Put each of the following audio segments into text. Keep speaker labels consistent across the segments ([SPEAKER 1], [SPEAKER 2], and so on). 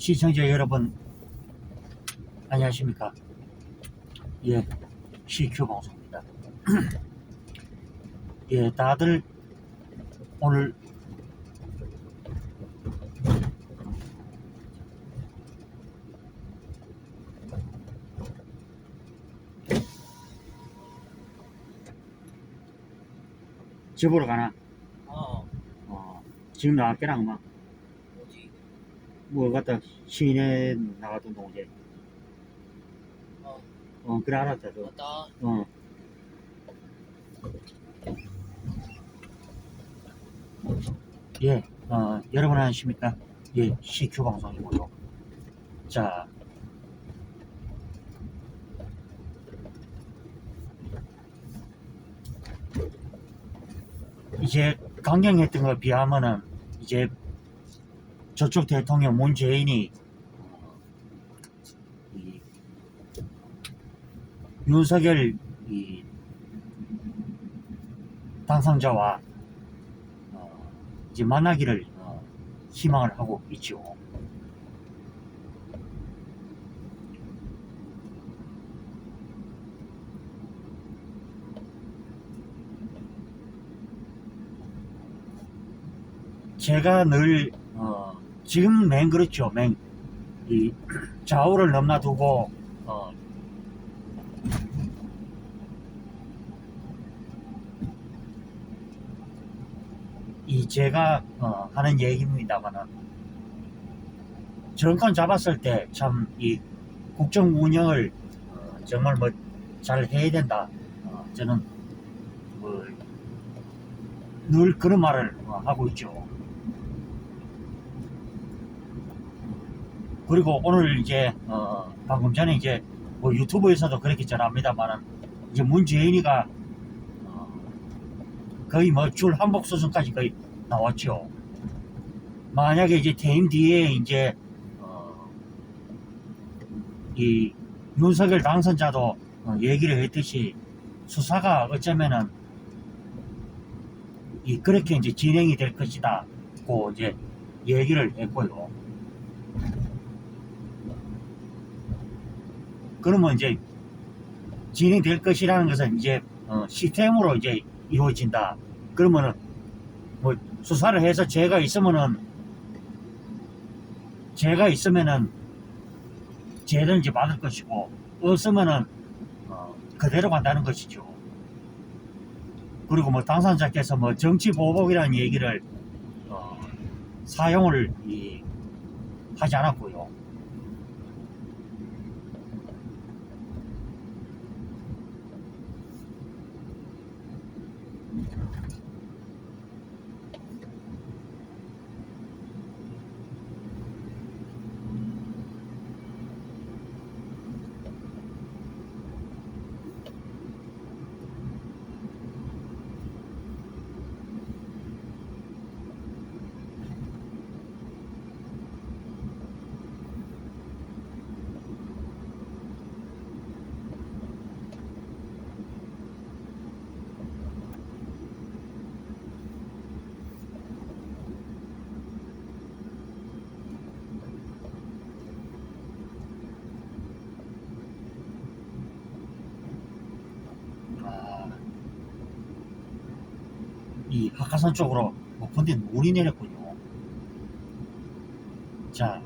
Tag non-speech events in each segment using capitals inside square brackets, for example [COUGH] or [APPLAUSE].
[SPEAKER 1] 시청자 여러분 안녕하십니까? 예 CQ 방송입니다. [CLEARS THROAT] 예 다들 오늘 집으로 가나?
[SPEAKER 2] 어,
[SPEAKER 1] 어, 지금 나왔겠나 아마?
[SPEAKER 2] 어디?
[SPEAKER 1] 뭐 갖다 시내 나갔던 동제
[SPEAKER 2] 어,
[SPEAKER 1] 어 그래 알았다 저.
[SPEAKER 2] 맞다.
[SPEAKER 1] 어. 예, 어, 여러분 안녕하십니까? 예, CQ 방송이고요. 자, 이제 강경했던 거 비하면은 이제 저쪽 대통령 문재인이 이 윤석열 이 당선자와 어, 이제 만나기를 어, 희망을 하고 있죠. 제가 늘 어, 지금 맹 그렇죠. 맹 이 좌우를 넘나두고 어, 이 제가 어, 하는 얘기입니다만은 정권 잡았을 때 참 이 국정 운영을 어, 정말 뭐 잘 해야 된다. 어, 저는 뭐 늘 그런 말을 어, 하고 있죠. 그리고 오늘 이제 어, 방금 전에 이제 뭐 유튜브에서도 그렇게 전합니다만은 이제 문재인이가 어, 거의 뭐 줄 한복 수준까지 거의 나왔죠. 만약에 이제 퇴임 뒤에 이제 어, 이 윤석열 당선자도 어, 얘기를 했듯이 수사가 어쩌면은 이 그렇게 이제 진행이 될 것이다고 이제 얘기를 했고요. 그러면 이제 진행될 것이라는 것은 이제 어, 시스템으로 이제 이루어진다. 그러면은 뭐 수사를 해서 죄가 있으면은 죄가 있으면은 죄를 이제 받을 것이고 없으면은 어, 그대로 간다는 것이죠. 그리고 뭐 당선자께서 뭐 정치 보복이라는 얘기를 어, 사용을 이, 하지 않았고요. 아, 이 학가산 쪽으로 높은 데 눈이 내렸군요. 자,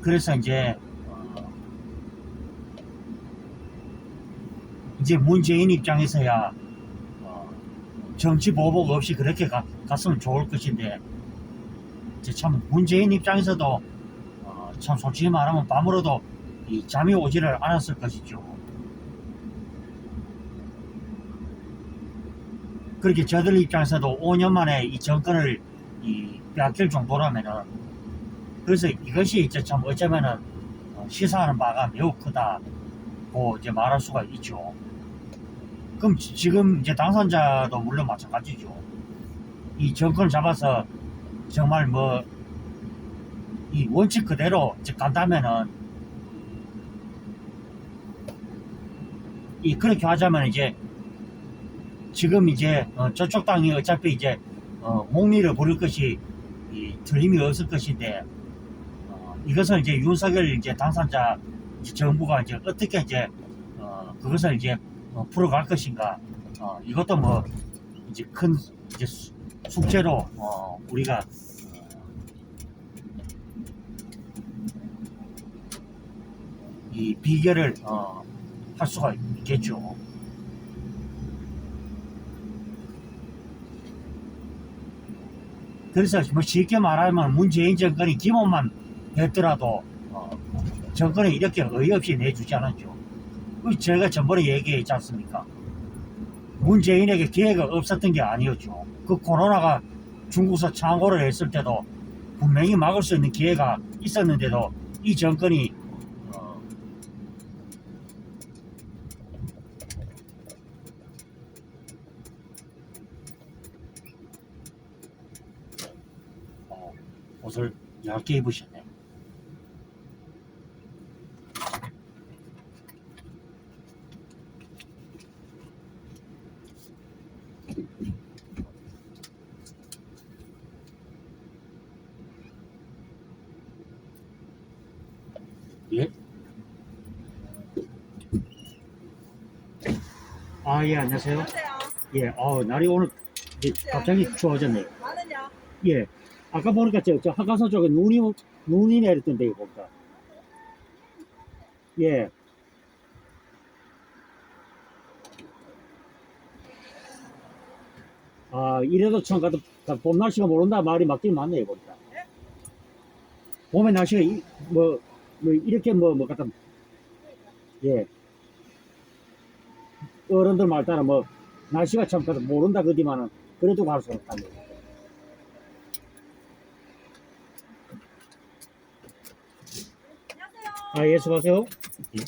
[SPEAKER 1] 그래서 이제 어, 이제 문재인 입장에서야 어, 정치 보복 없이 그렇게 가, 갔으면 좋을 것인데 참 문재인 입장에서도 어, 참 솔직히 말하면 밤으로도 이 잠이 오지를 않았을 것이죠. 그렇게 저들 입장에서도 5년 만에 이 정권을 이 빼앗길 정도라면은 그래서 이것이 이제 참 어쩌면은 어, 시사하는 바가 매우 크다고 이제 말할 수가 있죠. 그럼 지- 지금 이제 당선자도 물론 마찬가지죠. 이 정권을 잡아서 정말 뭐이이 원칙 그대로 이제 간다면은 이 그렇게 하자면 이제 지금 이제 어, 저쪽 당이 어차피 이제 어, 목리를 부릴 것이 이, 틀림이 없을 것인데 어, 이것을 이제 윤석열 이제 당선자 이제 정부가 이제 어떻게 이제 어, 그것을 이제 어, 풀어갈 것인가 어, 이것도 뭐 이제 큰 이제 수- 숙제로 어, 우리가 어, 이 비결을 어, 할 수가 있겠죠. 그래서 뭐 쉽게 말하면 문재인 정권이 기본만 했더라도 어, 정권이 이렇게 어이없이 내주지 않았죠. 그 제가 전번에 얘기했지 않습니까? 문재인에게 기회가 없었던 게 아니었죠. 그 코로나가 중국에서 창고를 했을 때도 분명히 막을 수 있는 기회가 있었는데도 이 정권이 어, 어, 옷을 얇게 입으셨네. 예? 아, 예, 안녕하세요. 예, 어, 날이 오늘 이제 갑자기 추워졌네요.
[SPEAKER 3] 나는요.
[SPEAKER 1] 예. 아까 보니까 저, 저 한가서 쪽에 눈이, 눈이 내렸던데, 이거 보니까. 예. 아, 이래도 참, 가도, 봄 날씨가 모른다 말이 맞긴 맞네요, 보니까. 봄의 날씨가, 이, 뭐, 뭐, 이렇게 뭐, 뭐, 갖다, 예. 어른들 말 따라 뭐, 날씨가 참, 가도 모른다 그디만은, 그래도 갈 수 없다는 거.
[SPEAKER 3] 안녕하세요.
[SPEAKER 1] 아, 예, 수고하세요. 예.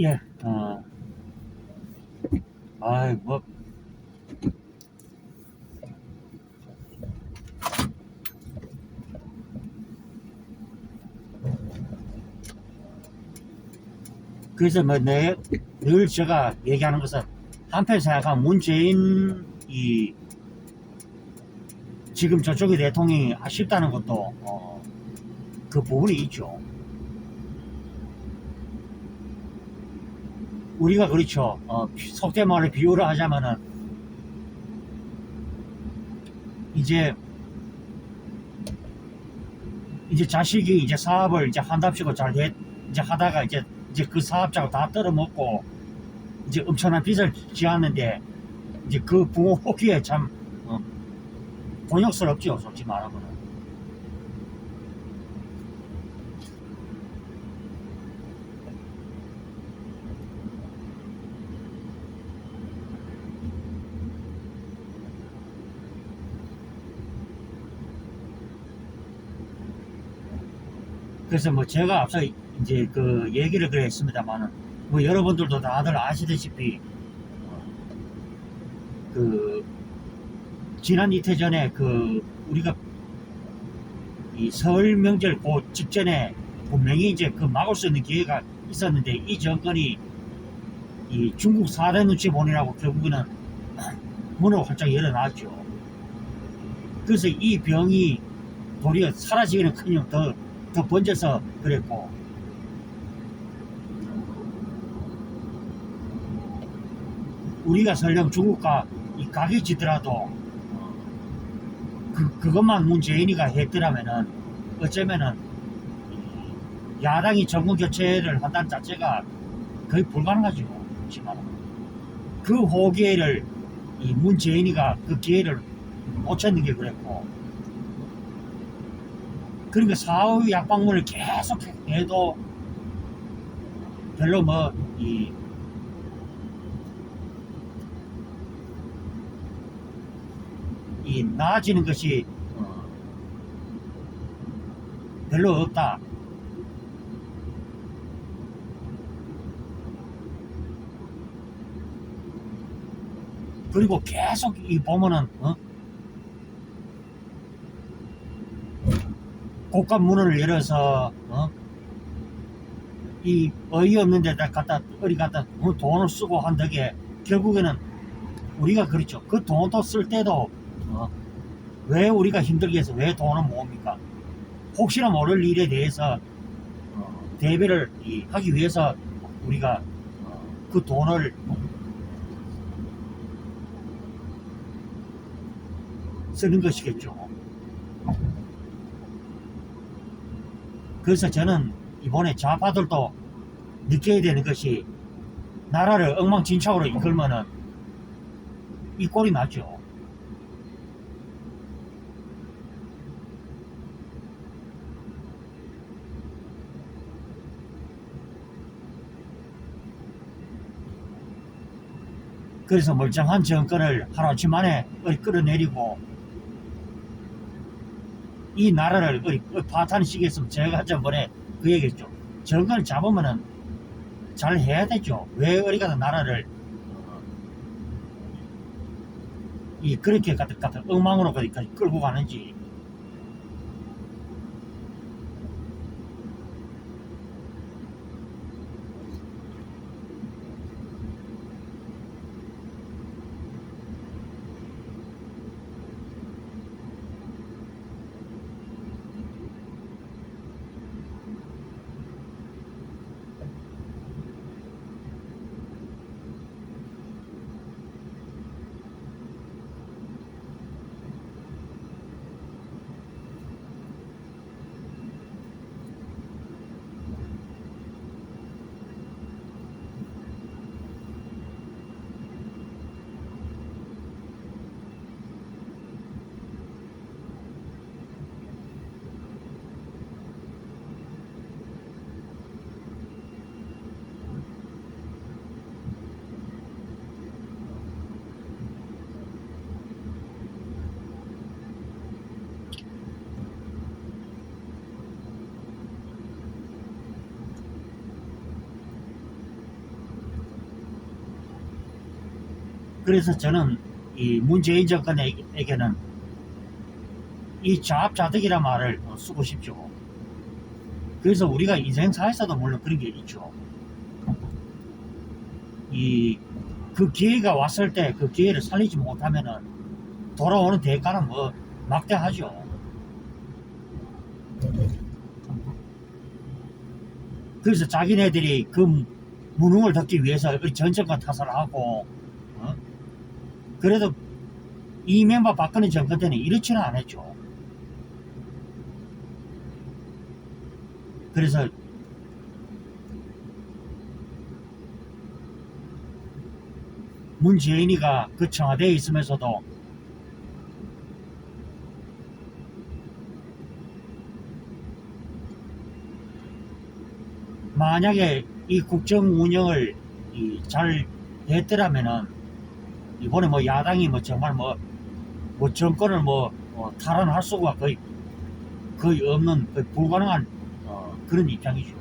[SPEAKER 1] 예, 어. 아이, 뭐. 그래서 뭐, 내, 늘 제가 얘기하는 것은, 한편 생각하면 문재인 이 지금 저쪽의 대통령이 아쉽다는 것도, 어, 그 부분이 있죠. 우리가 그렇죠. 어, 속된 말을 비유를 하자면은 이제 이제 자식이 이제 사업을 이제 한답시고 잘 해, 이제 하다가 이제 이제 그 사업자가 다 떨어먹고 이제 엄청난 빚을 지었는데 이제 그 부모 보기에 참 어, 곤욕스럽죠, 솔직히 말하면은. 그래서 뭐 제가 앞서 이제 그 얘기를 그래 했습니다만은 뭐 여러분들도 다들 아시다시피 어, 그 지난 이틀 전에 그 우리가 이설 명절 그 직전에 분명히 이제 그 막을 수 있는 기회가 있었는데 이 정권이 이 중국 사대 눈치 보느라고 결국에는 문을 활짝 열어놨죠. 그래서 이 병이 도리어 사라지기는 커녕 더, 더 번져서 그랬고 우리가 설령 중국과 이 각이 지더라도 그, 그것만 문재인이가 했더라면은 어쩌면은 이 야당이 정권 교체를 한다는 자체가 거의 불가능하죠. 그 호기회를 이 문재인이가 그 기회를 놓쳤는 게 그랬고 그러니까 사후 약방문을 계속 해도 별로 뭐 이 이 나아지는 것이 어, 별로 없다. 그리고 계속 이 보면은 어? 고가 문을 열어서 어? 이 어이없는 데다 갖다 어디 갖다 뭐 돈을 쓰고 한 덕에 결국에는 우리가 그렇죠 그 돈도 쓸 때도 어? 왜 우리가 힘들게 해서 왜 돈을 모읍니까 혹시나 모를 일에 대해서 어, 대비를 이, 하기 위해서 우리가 어, 그 돈을 쓰는 것이겠죠. 그래서 저는 이번에 좌파들도 느껴야 되는 것이 나라를 엉망진창으로 이끌면은 이 꼴이 나죠. 그래서 멀쩡한 정권을 하루아침 만에 어디 끌어내리고 이 나라를 어디 파탄시켰으면 제가 전번에 그 얘기했죠. 정권을 잡으면은 잘 해야 되죠. 왜 가서 나라를 어, 이 그렇게 같은 같은 엉망으로 거기까지 끌고 가는지 그래서 저는 이 문재인 정권에게는 이 자업자득이란 말을 어, 쓰고 싶죠. 그래서 우리가 인생사에서도 물론 그런 게 있죠. 이 그 기회가 왔을 때 그 기회를 살리지 못하면은 돌아오는 대가는 뭐 막대하죠. 그래서 자기네들이 그 무능을 덮기 위해서 전정권 타살을 하고 어? 그래도 이명박 박근혜 정권 때는 이렇지는 않았죠. 그래서 문재인이가 그 청와대에 있으면서도 만약에 이 국정 운영을 이 잘 했더라면은 이번에 뭐 야당이 뭐 정말 뭐, 뭐 정권을 뭐 어, 탈환할 수가 거의 거의 없는 거의 불가능한 어, 그런 입장이죠.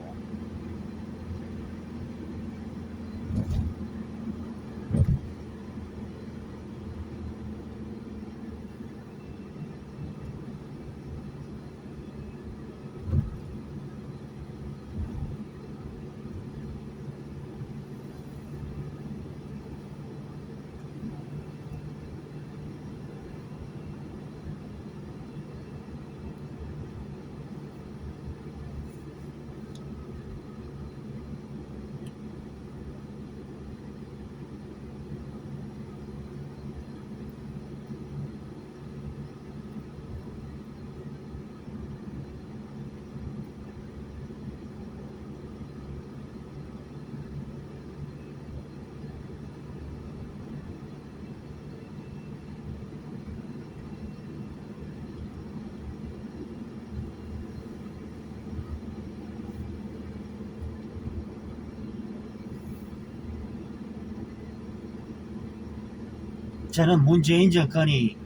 [SPEAKER 1] 저는 문재인 정권이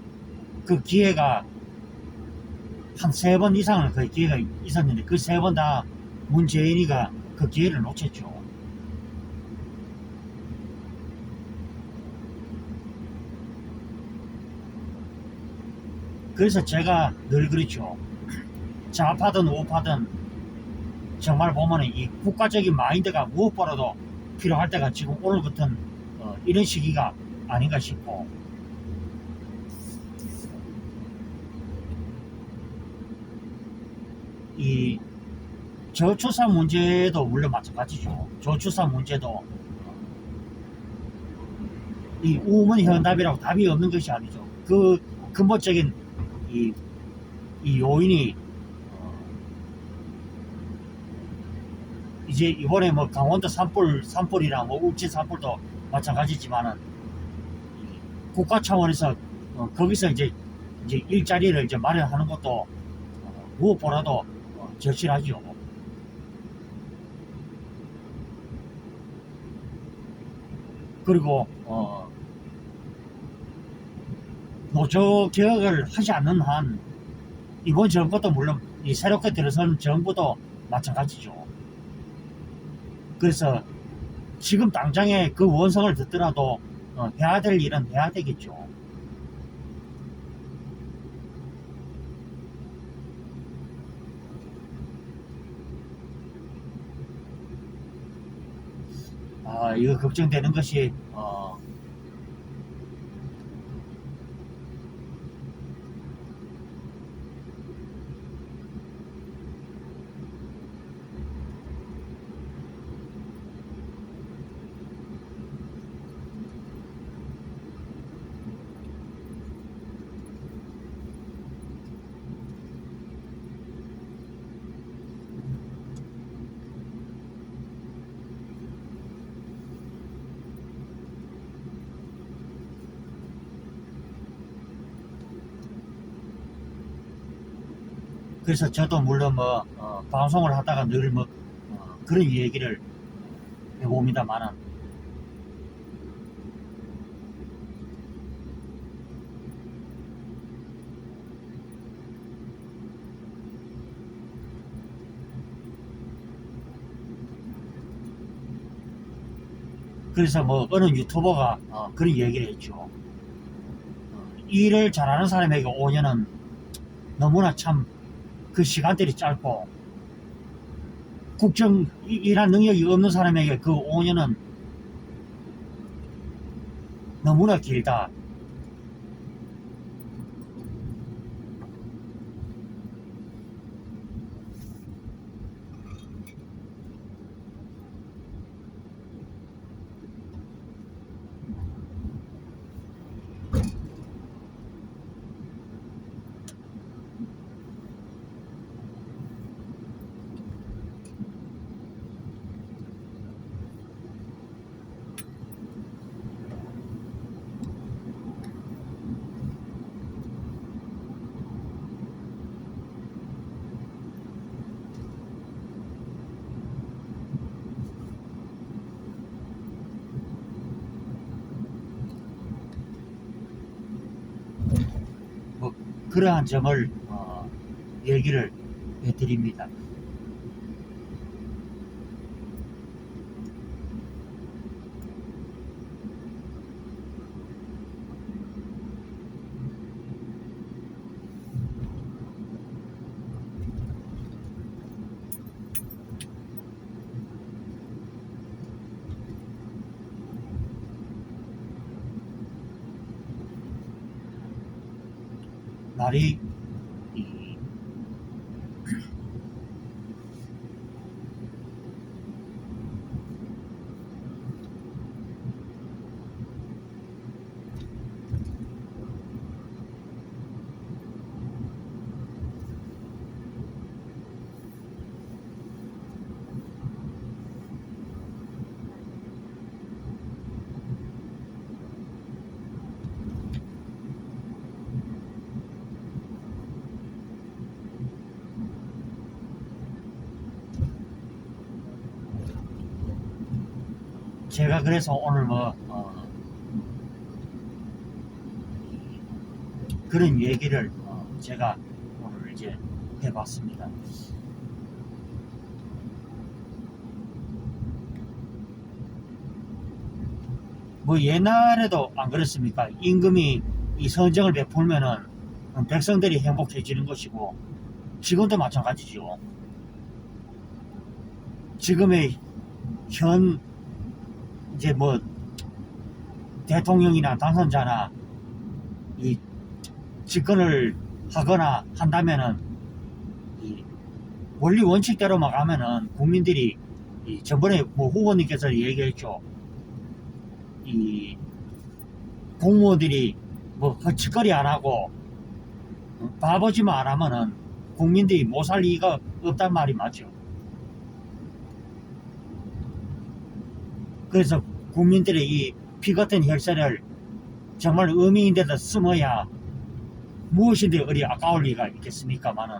[SPEAKER 1] 그 기회가 한 세 번 이상을 그 기회가 있었는데 그 세 번 다 문재인이가 그 기회를 놓쳤죠. 그래서 제가 늘 그랬죠. 좌파든 우파든 정말 보면은 이 국가적인 마인드가 무엇보다도 필요할 때가 지금 오늘 같은 어, 이런 시기가 아닌가 싶고 이 저출산 문제도 물론 마찬가지죠. 저출산 문제도 이 우문 현답이라고 답이 없는 것이 아니죠. 그 근본적인 이, 이 요인이 어, 이제 이번에 뭐 강원도 산불 산불이랑 뭐 울진 산불도 마찬가지지만은 이 국가 차원에서 어, 거기서 이제 이제 일자리를 이제 마련하는 것도 어, 무엇보다도 어, 절실하죠. 그리고 어, 노조 개혁을 하지 않는 한 이번 정부도 물론 이 새롭게 들어선 정부도 마찬가지죠. 그래서 지금 당장에 그 원성을 듣더라도 어, 해야 될 일은 해야 되겠죠. 아, 이거 걱정되는 것이, 어, 그래서 저도 물론 뭐, 어, 방송을 하다가 늘 뭐, 어, 그런 얘기를 해봅니다만은, 그래서 뭐 어느 유튜버가 어, 그런 얘기를 했죠. 어, 일을 잘하는 사람에게 5년은 너무나 참 그 시간들이 짧고 국정 이- 일할 능력이 없는 사람에게 그 5년은 너무나 길다. 뭐 그러한 점을 어, 얘기를 해드립니다. 날 제가 그래서 오늘 뭐 어, 그런 얘기를 어, 제가 오늘 이제 해봤습니다. 뭐 옛날에도 안 그랬습니까? 임금이 이 선정을 베풀면은 백성들이 행복해지는 것이고 지금도 마찬가지죠. 지금의 현 이제 뭐 대통령이나 당선자나 이 집권을 하거나 한다면은 이 원리 원칙대로만 가면은 국민들이 이 전번에 뭐 후보님께서 얘기했죠. 이 공무원들이 뭐 헛짓거리 안 하고 어, 바보짓만 안 하면은 국민들이 못살 리가 없단 말이 맞죠. 그래서 국민들의 이 피 같은 혈세를 정말 의미 있는 데다 쓰어야 무엇인데 어리 아까울 리가 있겠습니까마는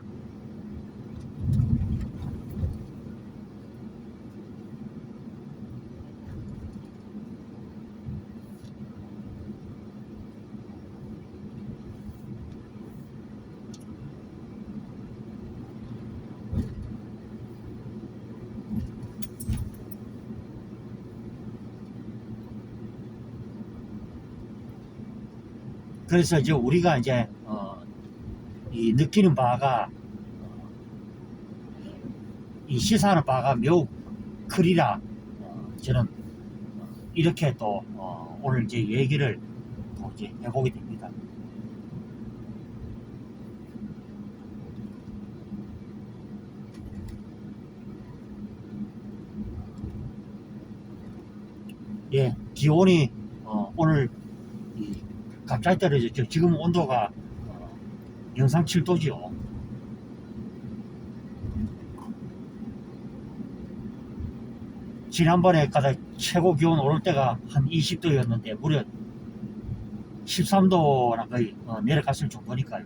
[SPEAKER 1] 그래서 이제 우리가 이제 어, 이 느끼는 바가 어, 이 시사하는 바가 매우 크리라 어, 저는 어, 이렇게 또 어, 오늘 이제 얘기를 또 이제 해보게 됩니다. 예, 기온이 어, 오늘 이 갑자기 떨어졌죠. 지금 온도가 어, 영상 7도지요. 지난번에 가다 최고 기온 오를 때가 한 20도였는데 무려 13도나 거의 어, 내려갔을 정도니까요.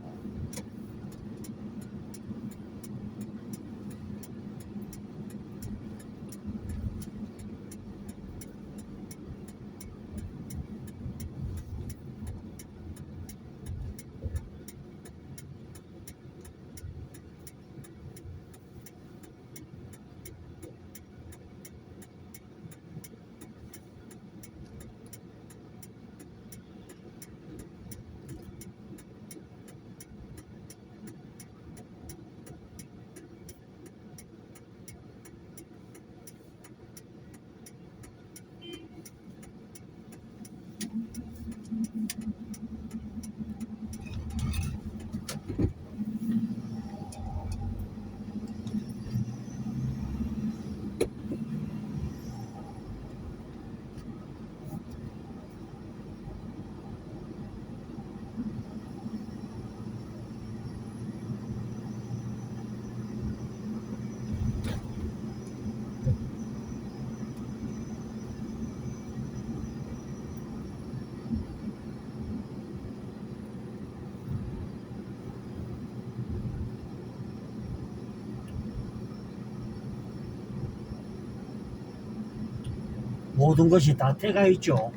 [SPEAKER 1] 모든 것이 다 때가 있죠.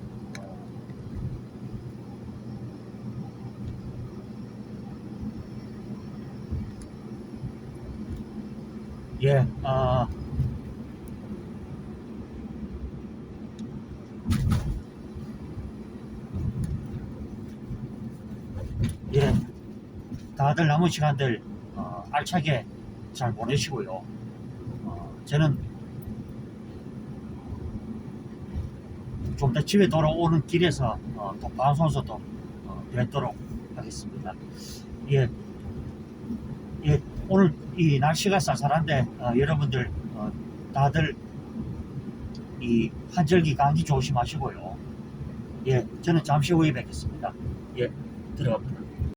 [SPEAKER 1] 예, 아, 예, 다들 남은 시간들 어, 알차게 잘 보내시고요. 어, 저는 좀 더 집에 돌아오는 길에서 어, 또 방송에서도 어, 뵙도록 하겠습니다. 예, 예, 오늘 이 날씨가 쌀쌀한데 어, 여러분들 어, 다들 이 한절기 감기 조심하시고요. 예, 저는 잠시 후에 뵙겠습니다. 예, 들어갑니다.